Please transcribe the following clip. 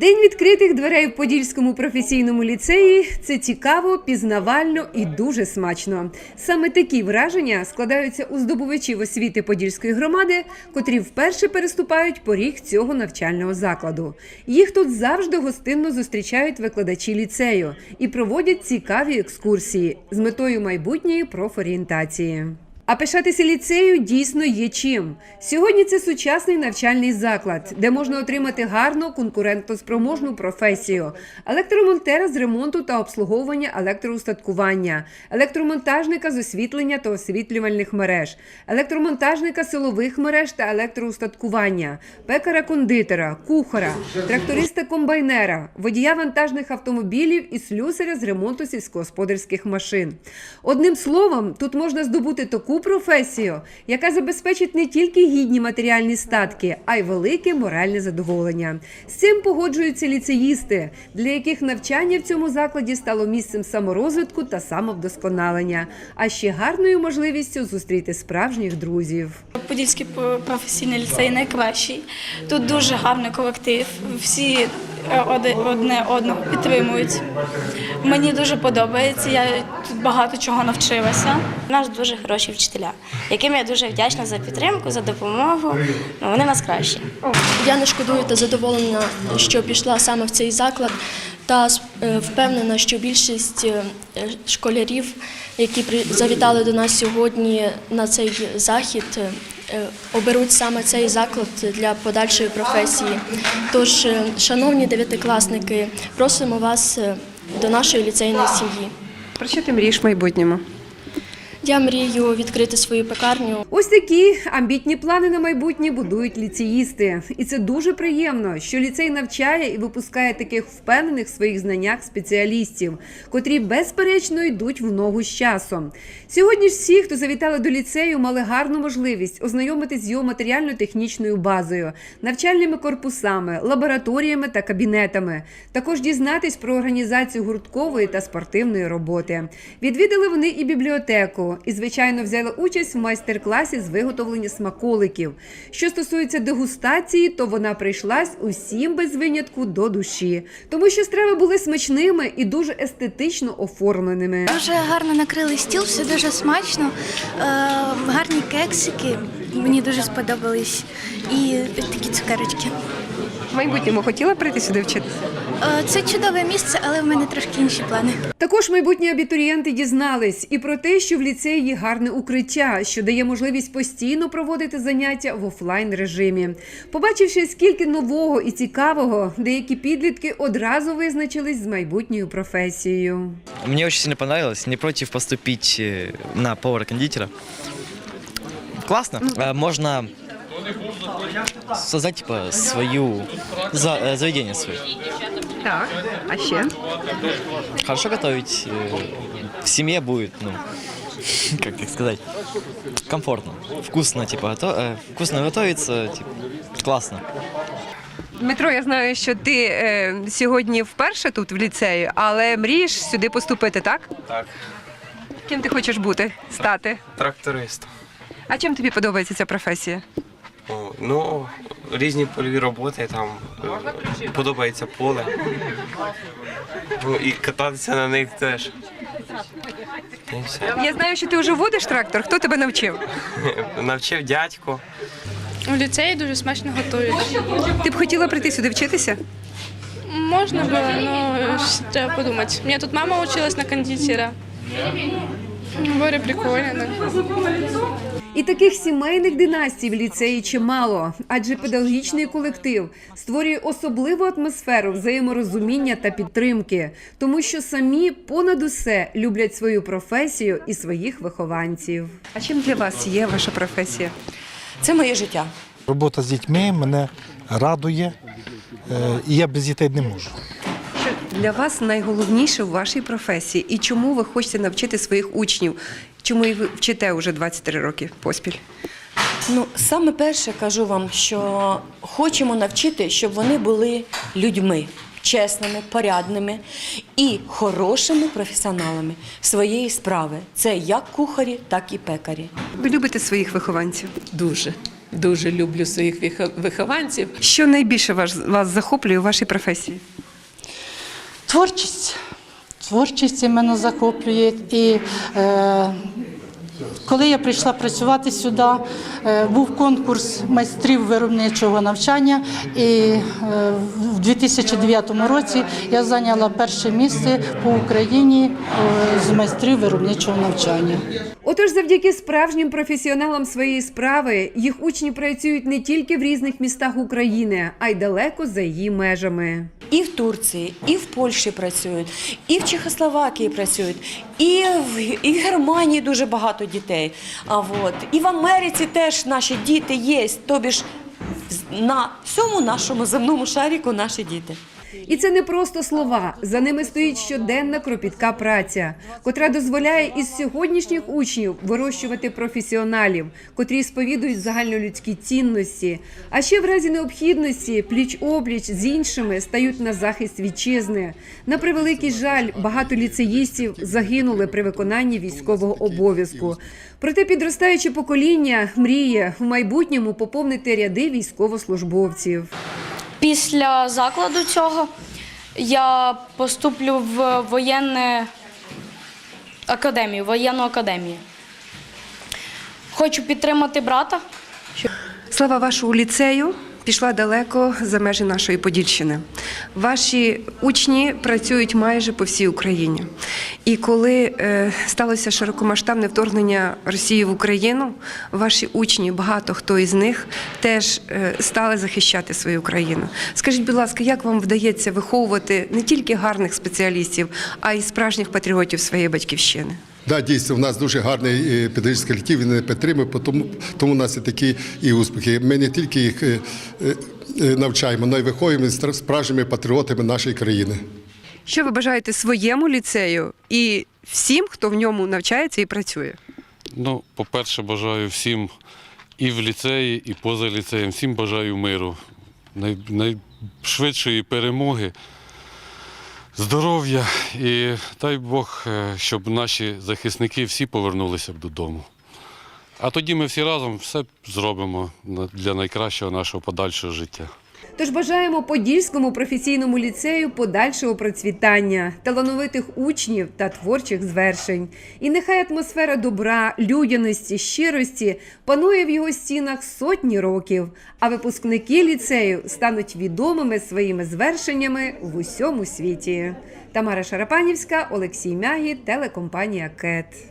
День відкритих дверей в Подільському професійному ліцеї це цікаво, пізнавально і дуже смачно. Саме такі враження складаються у здобувачів освіти Подільської громади, котрі вперше переступають поріг цього навчального закладу. Їх тут завжди гостинно зустрічають викладачі ліцею і проводять цікаві екскурсії з метою майбутньої профорієнтації. А пишатися ліцею дійсно є чим. Сьогодні це сучасний навчальний заклад, де можна отримати гарну конкурентоспроможну професію: електромонтера з ремонту та обслуговування електроустаткування, електромонтажника з освітлення та освітлювальних мереж, електромонтажника силових мереж та електроустаткування, пекара-кондитера, кухара, тракториста-комбайнера, водія вантажних автомобілів і слюсаря з ремонту сільськогосподарських машин. Одним словом, тут можна здобути таку професію, яка забезпечить не тільки гідні матеріальні статки, а й велике моральне задоволення. З цим погоджуються ліцеїсти, для яких навчання в цьому закладі стало місцем саморозвитку та самовдосконалення, а ще гарною можливістю зустріти справжніх друзів. Подільський професійний ліцей найкращий. Тут дуже гарний колектив. Всі одне одного підтримують. Мені дуже подобається. Я тут багато чого навчилася. У нас дуже хороші вчителя, яким я дуже вдячна за підтримку, за допомогу. Ну, вони в нас кращі. Я не шкодую та задоволена, що пішла саме в цей заклад, та е, впевнена, що більшість е, школярів, які завітали до нас сьогодні на цей захід, е, оберуть саме цей заклад для подальшої професії. Тож, е, шановні дев'ятикласники, просимо вас е, до нашої ліцейної сім'ї. Про що ти мрієш в майбутньому? Я мрію відкрити свою пекарню. Ось такі амбітні плани на майбутнє будують ліцеїсти, і це дуже приємно, що ліцей навчає і випускає таких впевнених в своїх знаннях спеціалістів, котрі безперечно йдуть в ногу з часом. Сьогодні ж всі, хто завітали до ліцею, мали гарну можливість ознайомитись з його матеріально-технічною базою, навчальними корпусами, лабораторіями та кабінетами. Також дізнатись про організацію гурткової та спортивної роботи. Відвідали вони і бібліотеку, і, звичайно, взяли участь в майстер-класі з виготовлення смаколиків. Що стосується дегустації, то вона прийшлась усім без винятку до душі, тому що страви були смачними і дуже естетично оформленими. Дуже гарно накрили стіл, все дуже смачно. Е, гарні кексики. Мені дуже сподобались. І такі цукерочки. В майбутньому хотіла прийти сюди вчитися. Е, це чудове місце, але в мене трошки інші плани. Також майбутні абітурієнти дізнались і про те, що в ліцеї є гарне укриття, що дає можливість постійно проводити заняття в офлайн режимі. Побачивши, скільки нового і цікавого, деякі підлітки одразу визначились з майбутньою професією. Мне очень сильно понравилось. Не против поступить э, на повара-кондитера. Классно. Э, Можно создать типа свою за- э, заведение свое. Так, а ще Хорошо готовить. э, В семье будет, ну, как так сказать, комфортно, вкусно, типа, гото- э, вкусно готовится, типа, классно. Дмитро, я знаю, що ти е, сьогодні вперше тут в ліцеї, але мрієш сюди поступити, так? Так, Ким ти хочеш бути, стати? тракторист. А чим тобі подобається ця професія? Ну, різні польові роботи, там подобається поле. Ну і кататися на них теж. Я знаю, що ти вже водиш трактор. Хто тебе навчив? Навчив дядько. У ліцеї дуже смачно готують. Ти б хотіла прийти сюди вчитися? Можна було, але треба подумати. У мене тут мама училась на кондитера. Говорю, прикольно. І таких сімейних династій в ліцеї чимало, адже педагогічний колектив створює особливу атмосферу взаєморозуміння та підтримки, тому що самі понад усе люблять свою професію і своїх вихованців. А чим для вас є ваша професія? Це моє життя. Робота з дітьми мене радує, е, і я без дітей не можу. Що для вас найголовніше в вашій професії і чому ви хочете навчити своїх учнів? Чому і ви вчите вже 23 роки поспіль? Ну, саме перше кажу вам, що хочемо навчити, щоб вони були людьми, чесними, порядними і хорошими професіоналами своєї справи. Це як кухарі, так і пекарі. Ви любите своїх вихованців? Дуже. дуже люблю своїх вихованців. Що найбільше вас, вас захоплює у вашій професії? Творчість. Творчість мене захоплює. І е, коли я прийшла працювати сюди, е, був конкурс майстрів виробничого навчання, і е, в 2009 році я зайняла перше місце по Україні е, з майстрів виробничого навчання. Отож, завдяки справжнім професіоналам своєї справи, їх учні працюють не тільки в різних містах України, а й далеко за її межами. І в Турції, і в Польщі працюють, і в Чехословакії працюють, і в, і в Германії дуже багато дітей. А от, і в Америці теж наші діти є. Тобі ж на всьому нашому земному шаріку наші діти. І це не просто слова. За ними стоїть щоденна кропітка праця, котра дозволяє із сьогоднішніх учнів вирощувати професіоналів, котрі сповідують загальнолюдські цінності. А ще в разі необхідності пліч опліч з іншими стають на захист вітчизни. На превеликий жаль, багато ліцеїстів загинули при виконанні військового обов'язку. Проте підростаюче покоління мріє в майбутньому поповнити ряди військовослужбовців. Після закладу цього я поступлю в воєнну академію, воєнну академію. Хочу підтримати брата. Слава вашу ліцею пішла далеко за межі нашої Подільщини. Ваші учні працюють майже по всій Україні. І коли е, сталося широкомасштабне вторгнення Росії в Україну, ваші учні, багато хто із них теж е, стали захищати свою країну. Скажіть, будь ласка, як вам вдається виховувати не тільки гарних спеціалістів, а й справжніх патріотів своєї батьківщини? Да, дійсно, у нас дуже гарний е, педагогічний колектив, він не підтримує, тому, тому у нас і такі і успіхи. Ми не тільки їх е, е, навчаємо, але й виховуємо стра- справжніми патріотами нашої країни. Що ви бажаєте своєму ліцею і всім, хто в ньому навчається і працює? Ну, по-перше, бажаю всім і в ліцеї, і поза ліцеєм, всім бажаю миру, найшвидшої перемоги, здоров'я і дай Бог, е, щоб наші захисники всі повернулися б додому. А тоді ми всі разом все зробимо для найкращого нашого подальшого життя. Тож бажаємо Подільському професійному ліцею подальшого процвітання, талановитих учнів та творчих звершень. І нехай атмосфера добра, людяності, щирості панує в його стінах сотні років, а випускники ліцею стануть відомими своїми звершеннями в усьому світі. Тамара Шарапанівська, Олексій Мягі, телекомпанія КЕТ.